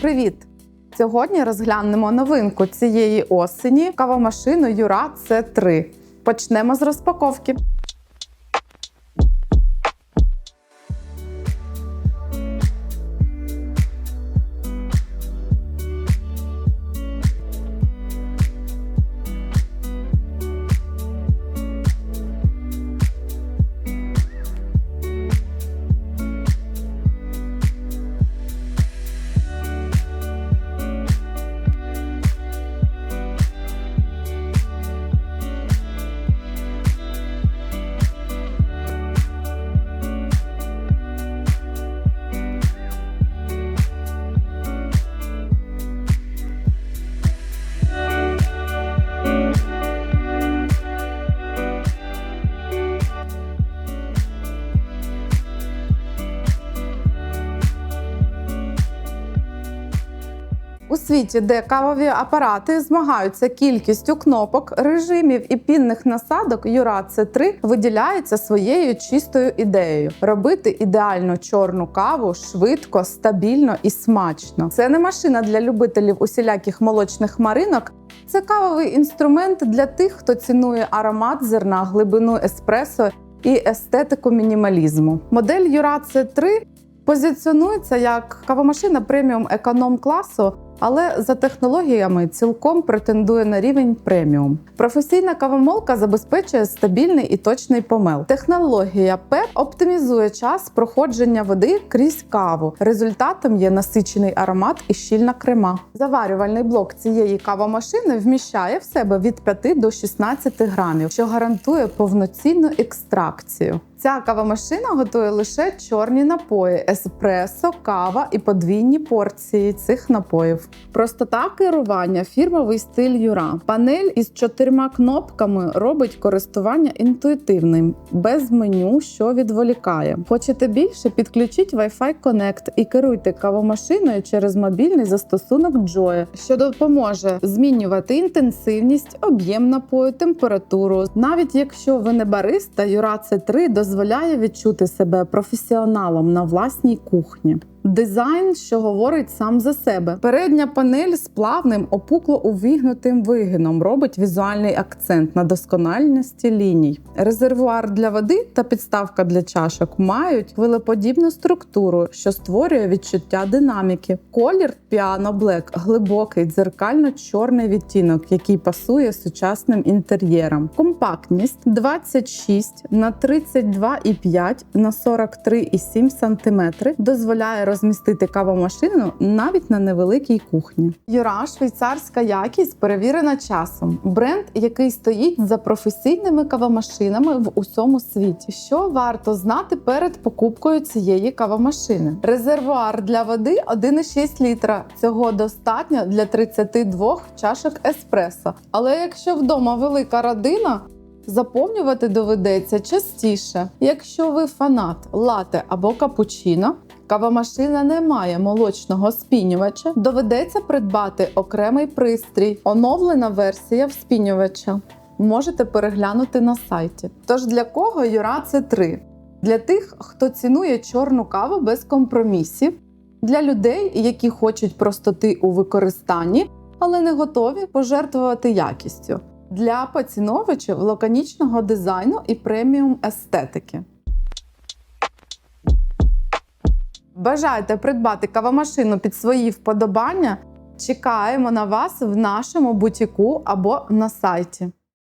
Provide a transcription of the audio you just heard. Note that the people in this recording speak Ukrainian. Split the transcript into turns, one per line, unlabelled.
Привіт! Сьогодні розглянемо новинку цієї осені кавомашину Юра С3. Почнемо з розпаковки. У світі, де кавові апарати змагаються кількістю кнопок, режимів і пінних насадок, Юра C3 виділяється своєю чистою ідеєю робити ідеально чорну каву швидко, стабільно і смачно. Це не машина для любителів усіляких молочних маринок. Це кавовий інструмент для тих, хто цінує аромат зерна, глибину еспресо і естетику мінімалізму. Модель Юра C3 позиціонується як кавомашина преміум економ класу, але за технологіями цілком претендує на рівень преміум. Професійна кавомолка забезпечує стабільний і точний помел. Технологія ПЕП оптимізує час проходження води крізь каву. Результатом є насичений аромат і щільна крема. Заварювальний блок цієї кавомашини вміщає в себе від 5 до 16 грамів, що гарантує повноцінну екстракцію. Ця кавомашина готує лише чорні напої: еспресо, кава і подвійні порції цих напоїв. Простота керування, фірмовий стиль Юра. Панель із чотирма кнопками робить користування інтуїтивним, без меню, що відволікає. Хочете більше? Підключіть Wi-Fi Connect і керуйте кавомашиною через мобільний застосунок Joy, що допоможе змінювати інтенсивність, об'єм напою, температуру. Навіть якщо ви не бариста, Юра C3 дозволяє відчути себе професіоналом на власній кухні. Дизайн, що говорить сам за себе. Передня панель з плавним опукло увігнутим вигином робить візуальний акцент на доскональності ліній. Резервуар для води та підставка для чашок мають хвилеподібну структуру, що створює відчуття динаміки. Колір Piano Black – глибокий дзеркально-чорний відтінок, який пасує сучасним інтер'єрам. Компактність 26 на 32,5 на 43,7 см дозволяє розмістити кавомашину навіть на невеликій кухні. Юра швейцарська якість перевірена часом. Бренд, який стоїть за професійними кавомашинами в усьому світі. Що варто знати перед покупкою цієї кавомашини? Резервуар для води 1,6 літра. Цього достатньо для 32 чашок еспресо. Але якщо вдома велика родина. Заповнювати доведеться частіше. Якщо ви фанат лате або капучино, кавомашина не має молочного спінювача, доведеться придбати окремий пристрій, оновлена версія вспінювача. Можете переглянути на сайті. Тож для кого Юра це 3? Для тих, хто цінує чорну каву без компромісів, для людей, які хочуть простоти у використанні, але не готові пожертвувати якістю для поціновичів лаконічного дизайну і преміум естетики. Бажаєте придбати кавомашину під свої вподобання? Чекаємо на вас в нашому бутіку або на сайті.